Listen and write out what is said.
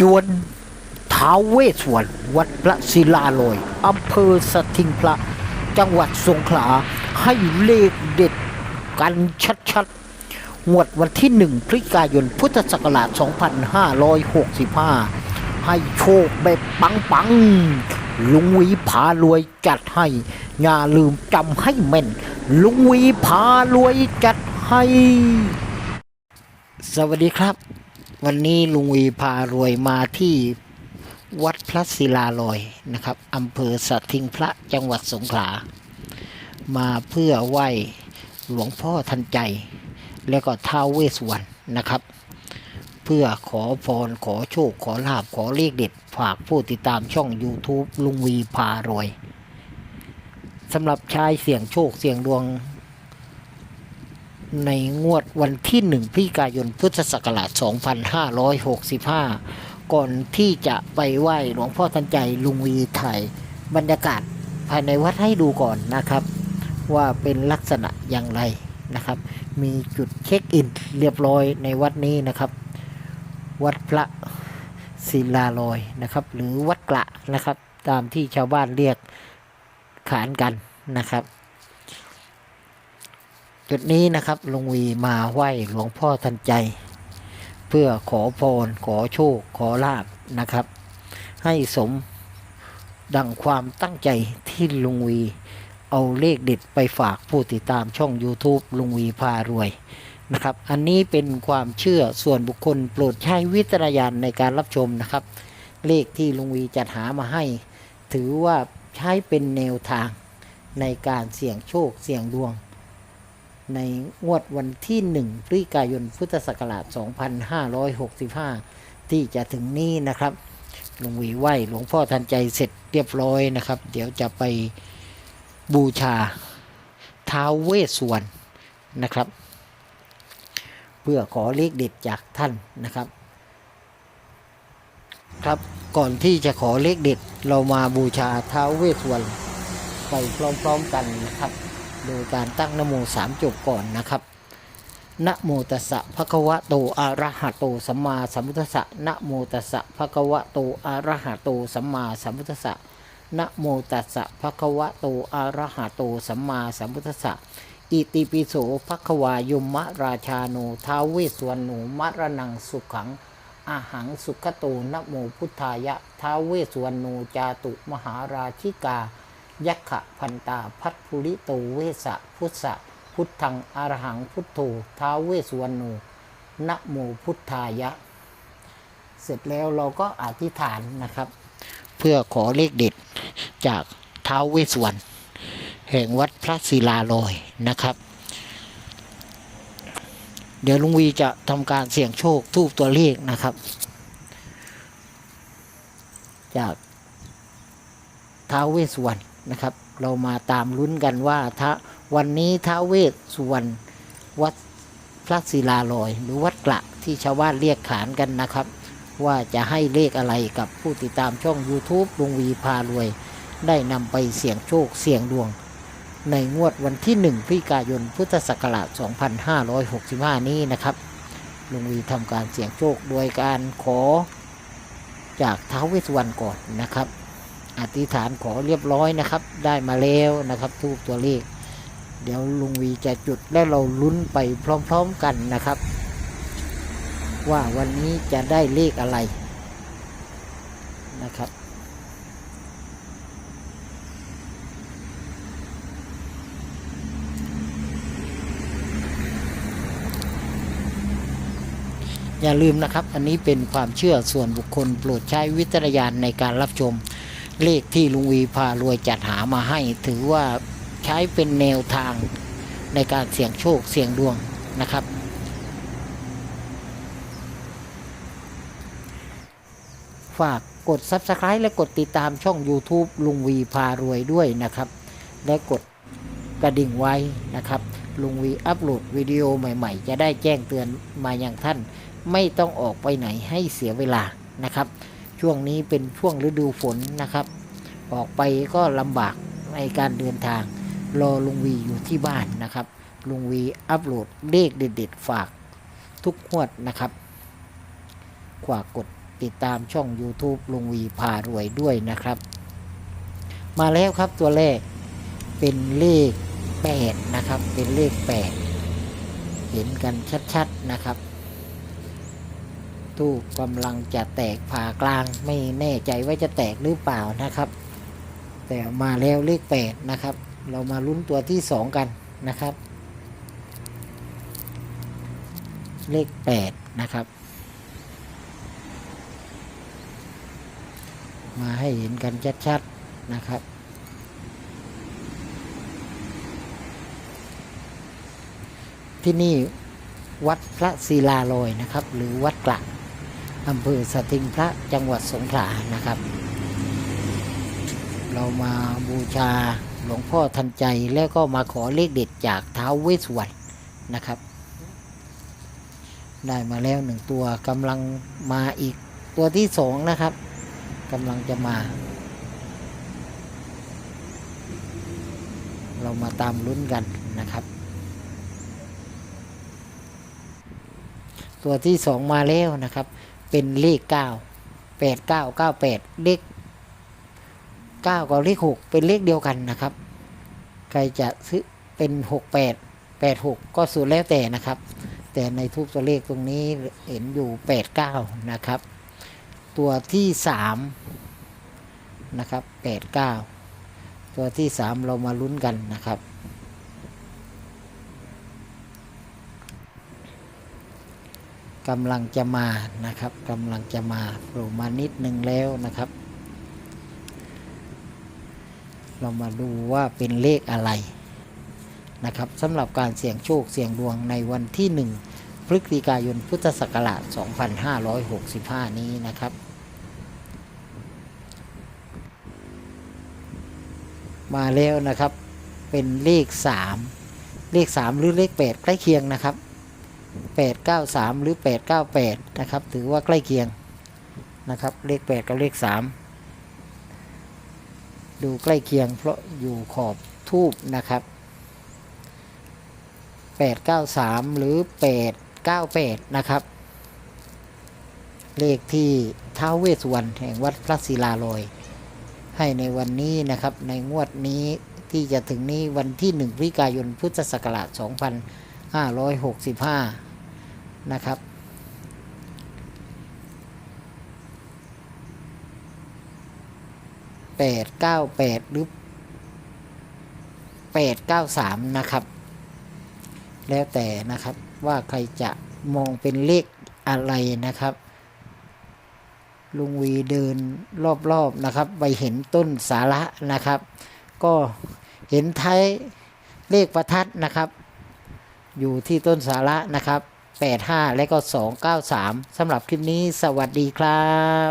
ดวนท้าวเวสวรวัดพระศิลาลอยอำเภอสถิงพระ จังหวัดสงขลาให้เลขเด็ดกันชัดๆงวดวันที่หนึ่งพฤศจิกายนพุทธศักราช 2565 ให้โชคแบบปังๆ ลุงวีพารวยจัดให้ อย่าลืมจำให้แม่น ลุงวีพารวยจัดให้ สวัสดีครับ วันนี้ลุงวีพารวยมาที่วัดพระศิลาลอยนะครับอำเภอสถิงพระจังหวัดสงขลา มาเพื่อไหว้หลวงพ่อทันใจ แล้วก็ท้าวเวสสวรรณนะครับ เพื่อขอพรขอโชค ขอลาบขอเลขเด็ด ฝากผู้ติดตามช่อง YouTube ลุงวีพารวยสำหรับชายเสี่ยงโชคเสี่ยงดวง ในงวดวันที่หนึ่งพฤศจิกายนพุทธศักราช 2565 ก่อนที่จะไปไหว้หลวงพ่อทันใจลุงวีถ่ายบรรยากาศภายในวัดให้ดูก่อนนะครับ ว่าเป็นลักษณะอย่างไรนะครับ มีจุดเช็คอินเรียบร้อยในวัดนี้นะครับ วัดพระศิลาลอยนะครับ หรือวัดกระนะครับ ตามที่ชาวบ้านเรียกขานกันนะครับ จุดนี้นะครับลุงวีมาไหว้หลวงพ่อทันใจ เพื่อขอพร ขอโชค ขอลาบนะครับ ให้สมดังความตั้งใจที่ลุงวีเอาเลขเด็ดไปฝากผู้ติดตามช่อง YouTube ลุงวีพารวยนะครับ อันนี้เป็นความเชื่อส่วนบุคคลโปรดใช้วิจารณญาณในการรับชมนะครับ เลขที่ลุงวีจัดหามาให้ ถือว่าใช้เป็นแนวทางในการเสี่ยงโชคเสี่ยงดวง ในงวดวันที่1พฤศจิกายนพุทธศักราช 2565 ที่จะถึงนี้นะครับหลวงวีไหวหลวงพ่อทันใจเสร็จเรียบร้อยนะครับ เดี๋ยวจะไปบูชาท้าวเวสสวรรณนะครับ เพื่อขอเลขเด็ดจากท่านนะครับ ครับก่อนที่จะขอเลขเด็ดเรามาบูชาท้าวเวสสวรรณไปพร้อมๆกันนะครับ โดยการตั้งนโมสามจบก่อนนะครับนะโมตัสสะภะคะวะโตอะระหะโตสัมมาสัมพุทธัสสะนะโมตัสสะภะคะวะโตอะระหะโตสัมมาสัมพุทธัสสะนะโมตัสสะภะคะวะโตอะระหะโตสัมมาสัมพุทธัสสะอิติปิโสภะคะวายมะราชาโนท้าวเวสวรรณโนมะระนังสุขังอาหังสุขโตนะโมพุทธายะท้าวเวสวรรณโนจาตุมหาราชิกา ยักขะพันตาพัทภูริโตเวสะพุทธะพุทธังอรหังพุทโธท้าเวสวรรณโนะโมพุทธายะ เสร็จแล้วเราก็อธิษฐานนะครับ เพื่อขอเลขเด็ดจากท้าเวสวรรณแห่งวัดพระศิลาลอยนะครับ เดี๋ยวลุงวีจะทำการเสี่ยงโชคทูบตัวเลขนะครับ จากท้าเวสวรรณ นะครับ เรามาตามลุ้นกันว่าถ้าวันนี้ท้าวเวสสุวรรณวัดพระศิลาลอย หรือวัดกระที่ชาวบ้านเรียกขานกันนะครับ ว่าจะให้เลขอะไรกับผู้ติดตามช่อง YouTube ลุงวีพารวย ได้นำไปเสี่ยงโชคเสี่ยงดวง ในงวดวันที่ 1พฤศจิกายนพุทธศักราช 2565 นี้นะครับลุงวีทำการเสี่ยงโชคโดยการขอจากท้าวเวสสุวรรณก่อนนะครับ อธิษฐานขอเรียบร้อยนะครับ ได้มาแล้วนะครับทูบตัวเลข เดี๋ยวลุงวีจะจุดและเราลุ้นไปพร้อมๆกันนะครับ ว่าวันนี้จะได้เลขอะไรนะครับอย่าลืมนะครับ อันนี้เป็นความเชื่อส่วนบุคคลโปรดใช้วิจารณญาณในการรับชม เลขที่ลุงวีพารวยจัดหามาให้ ถือว่าใช้เป็นแนวทางในการเสี่ยงโชคเสี่ยงดวงนะครับ ฝากกด Subscribe และกดติดตามช่อง YouTube ลุงวีพารวยด้วยนะครับ และกดกระดิ่งไว้นะครับ ลุงวีอัปโหลดวิดีโอใหม่ๆ จะได้แจ้งเตือนมาอย่างท่าน ไม่ต้องออกไปไหนให้เสียเวลานะครับ ช่วงนี้เป็นช่วงฤดูฝนนะครับ ออกไปก็ลำบากในการเดินทาง รอลุงวีอยู่ที่บ้านนะครับ ลุงวีอัปโหลดเลขเด็ดๆฝากทุกงวดนะครับฝากกดติดตามช่อง YouTube ลุงวีพารวยด้วยนะครับ มาแล้วครับตัวแรกเป็นเลข 8 นะครับ เป็นเลข 8 เห็นกันชัดๆนะครับ ตู้กำลังจะแตกผ่ากลางไม่แน่ใจว่าจะแตกหรือเปล่านะครับ แต่มาแล้วเลข8นะครับ เรามาลุ้นตัวที่2กันนะครับ เลข8นะครับ มาให้เห็นกันชัดๆนะครับที่นี่วัดพระศิลาลอยนะครับ หรือวัดกระ อำเภอสถิงพระจังหวัดสงขลานะครับ เรามาบูชาหลวงพ่อทันใจแล้วก็มาขอเลขเด็ดจากเท้าเวสสวรรณนะครับ ได้มาแล้วหนึ่งตัวกำลังมาอีกตัวที่สองนะครับกำลังจะมา เรามาตามลุ้นกันนะครับ ตัวที่สองมาแล้วนะครับ เป็นเลขเก้าแปดเก้าเก้าแปดเลขเก้ากับเลขหกเป็นเลขเดียวกันนะครับ ใครจะซื้อเป็นหกแปดแปดหกก็สุดแล้วแต่นะครับ แต่ในทุกตัวเลขตรงนี้เห็นอยู่แปดเก้านะครับ ตัวที่สามนะครับแปดเก้าตัวที่สามเรามาลุ้นกันนะครับ กำลังจะมานะครับกำลังจะมาโผล่มานิดนึงแล้วนะครับ เรามาดูว่าเป็นเลขอะไรนะครับสำหรับการเสี่ยงโชคเสี่ยงดวงในวันที่ 1 พฤศจิกายนพุทธศักราช 2565 นี้นะครับ มาแล้วนะครับเป็นเลข 3 เลข 3 หรือเลข 8 ใกล้เคียงนะครับ 893 หรือ 898 นะครับ ถือว่าใกล้เคียงนะครับ เลข 8 กับเลข 3 ดูใกล้เคียงเพราะอยู่ขอบทูบนะครับ 893 หรือ 898 นะครับ เลขที่ท้าวเวสสุวรรณแห่งวัดพระศิลาลอย ให้ในวันนี้นะครับ ในงวดนี้ที่จะถึงนี้วันที่ 1พฤศจิกายนพุทธศักราช 2565 นะครับ แปดเก้าแปดหรือแปดเก้าสามนะครับ แล้วแต่นะครับว่าใครจะมองเป็นเลขอะไรนะครับ ลุงวีเดินรอบๆนะครับ ไปเห็นต้นสาระนะครับ ก็เห็นท้ายเลขประทัดนะครับ อยู่ที่ต้นสาระนะครับ 85 และก็ 293สำหรับคลิปนี้สวัสดีครับ